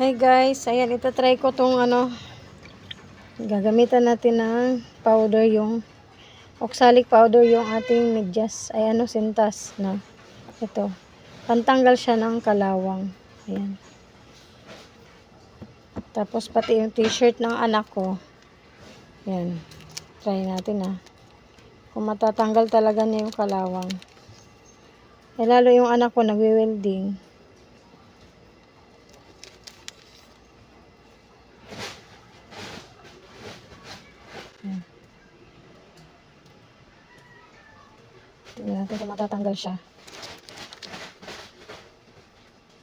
Hi guys, ayan ito try ko tong ano gagamitan natin ng powder yung oxalic powder yung ating medyas. Ay ano sintas na ito. Pantanggal siya ng kalawang. Ayan. Tapos pati yung t-shirt ng anak ko. Ayan. Try natin ah. Kung matatanggal talaga niya yung kalawang. Eh lalo yung anak ko nagwi-welding Tingnan natin kung matatanggal siya.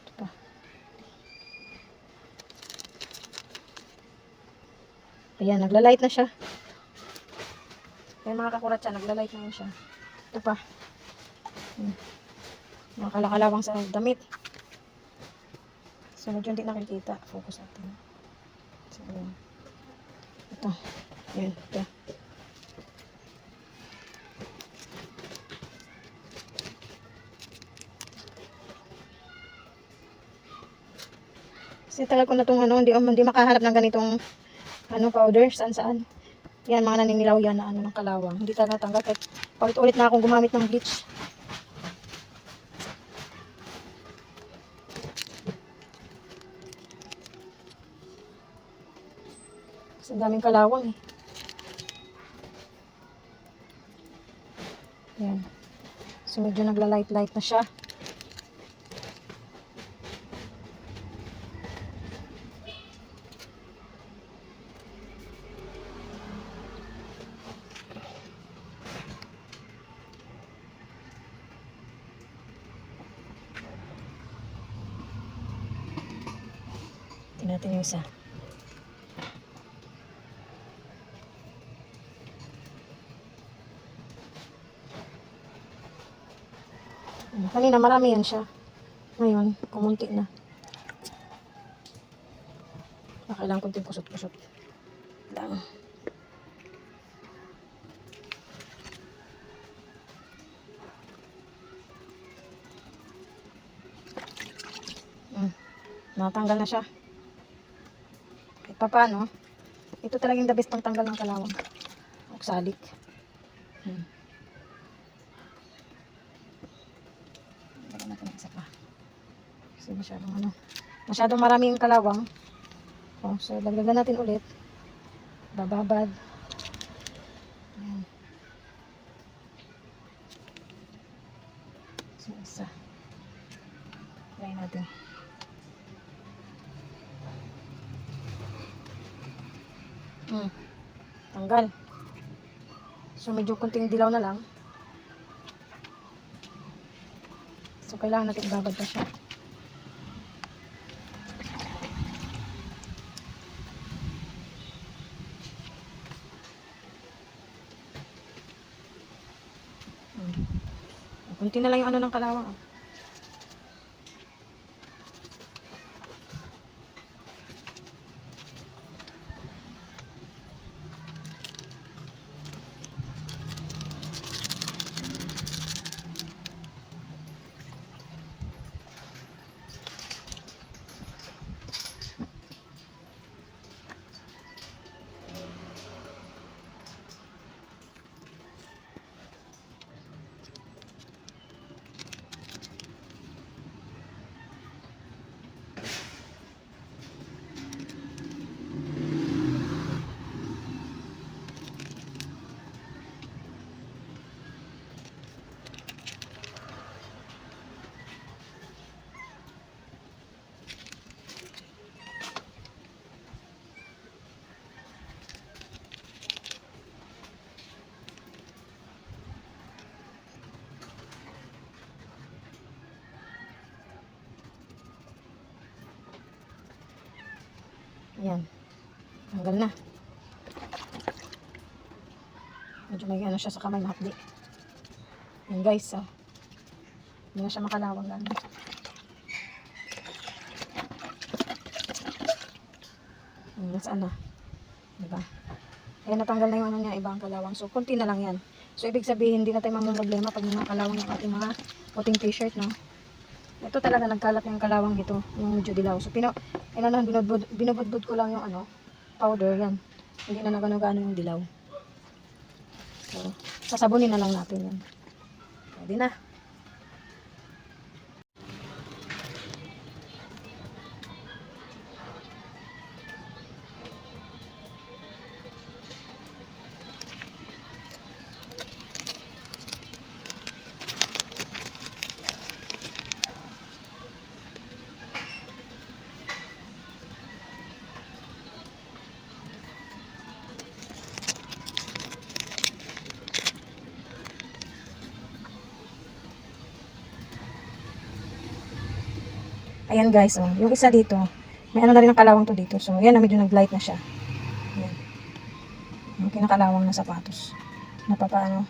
Ito pa. Ayan, nagla-light na siya. Ayan mga kakurat siya, nagla-light na yun siya. Ito pa. Hmm. Mga kalakalawang sa damit. So, medyo hindi nakikita. Focus natin. Ayan. Ito. Ayan, ito. Kasi tagal ko na itong ano, hindi, hindi makahanap ng ganitong ano, powder, saan saan. Yan, mga naninilaw yan na ano, ng kalawang. Hindi talaga natanggal kahit paulit-ulit na akong gumamit ng bleach. Kasi daming kalawang eh. Yan. So medyo nagla-light-light na siya. Natin yung isa. Kanina marami yan siya. Ngayon, kumunti na. Kailangan kunting kusot-kusot. Lang. Hmm. Natanggal na siya. Kahit pa paano, ito talagang the best pang tanggal ng kalawang. Oksalik. Hmm. Lagyan natin isa pa. Kasi masyadong ano. Masyadong maraming kalawang. Oh, so dagdagan natin ulit. Bababad. Ayan. So isa. Try natin. Hmm. Tanggal. So medyo kunting dilaw na lang. So kailangan natin ibabad pa siya. Hmm. Kunti na lang yung ano ng kalawang. ah. Ayan. Tanggal na. Medyo may ano siya sa kamay na hapdi. Ayan guys, oh. Hindi na siya makalawang gano'n. Ayan, nasaan na? Diba? Ayan, natanggal na yung ano niya, ibang kalawang. So, konti na lang yan. So, ibig sabihin, hindi na tayo mamang problema pag mga kalawang yung ating mga puting t-shirt, no? Ito talaga nagkalat yung kalawang dito, yung medyo dilaw. So, pino, ano lang, binubud, binubudbud ko lang yung ano, powder, yan. Hindi na nagano-gano yung dilaw. So, sasabunin na lang natin yan. Pwede na. Ayan guys, oh. yung isa dito, may ano na rin ang kalawang to dito. So, yan na medyo nag-light na siya. Ayan. Yung kinakalawang na sapatos. Napapaano,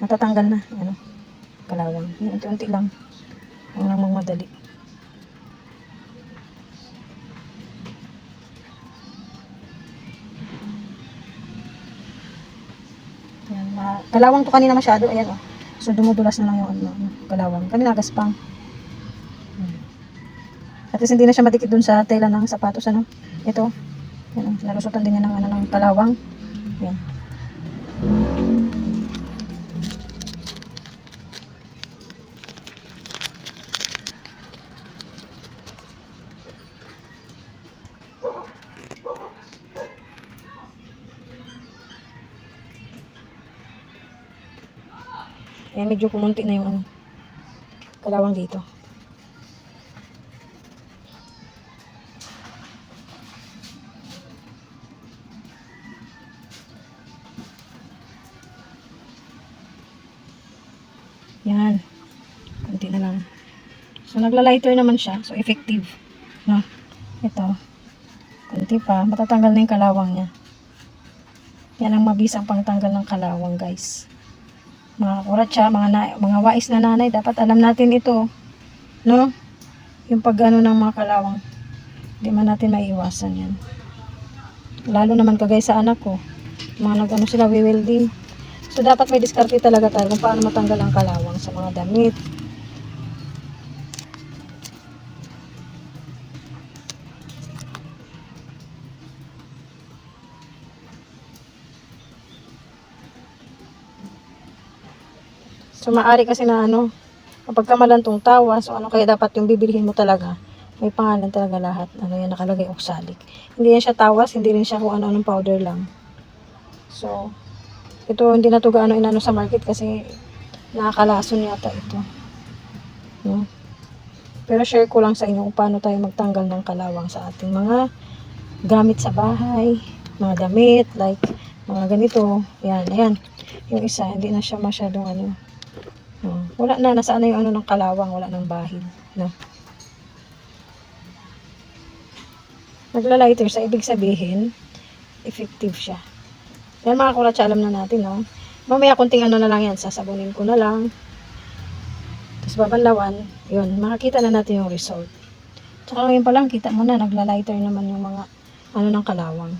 natatanggal na, ano, kalawang. Yung unti-unti lang. Ang namang madali. Ayan, kalawang to kanina masyado, ayan oh. So, dumudulas na lang yung ano, kalawang. Kanina gaspang. At least hindi na siya madikit dun sa tela ng sapatos, ano. Ito. Yan, nalusutan din niya ng, ano, ng kalawang. Yan. Ayan, medyo kumunti na yung ano, kalawang dito. Yan. Kunti na lang. So, nagla-lighter naman siya. So, effective. No? Ito. Kunti pa. Matatanggal na yung kalawang niya. Yan ang mabisang pangtanggal ng kalawang, guys. Mga kuratsa, mga, na, mga wais na nanay, dapat alam natin ito. No? Yung pag-ano ng mga kalawang. Hindi man natin maiiwasan yan. Lalo naman kagay sa anak ko. Mga nag-ano sila, welding. So, dapat may diskarte talaga tayo kung paano matanggal ang kalawang sa mga damit. So, maari kasi na ano, kapag kamalantong tawa, so ano kaya dapat yung bibilihin mo talaga, may pangalan talaga lahat. Ano yan, nakalagay oxalic. Hindi yan siya tawas, hindi rin siya kung ano-anong powder lang. So, ito hindi na to gaano inano sa market kasi nakakalason yata ito. No? Pero share ko lang sa inyo kung paano tayo magtanggal ng kalawang sa ating mga gamit sa bahay, mga damit, like mga ganito. Yan, ayan. Yung isa, hindi na siya masyadong ano. No? Wala na, nasaan na yung ano ng kalawang, wala ng bahid. No? Nagla-lighter sa ibig sabihin, effective siya. Yan mga kuratsa, alam na natin, no? Mamaya kunting ano na lang yan, sasabunin ko na lang. Tapos babanlawan, yun, makakita na natin yung result. Tsaka ngayon pa lang, kita mo na, nagla-lighter naman yung mga, ano ng kalawang.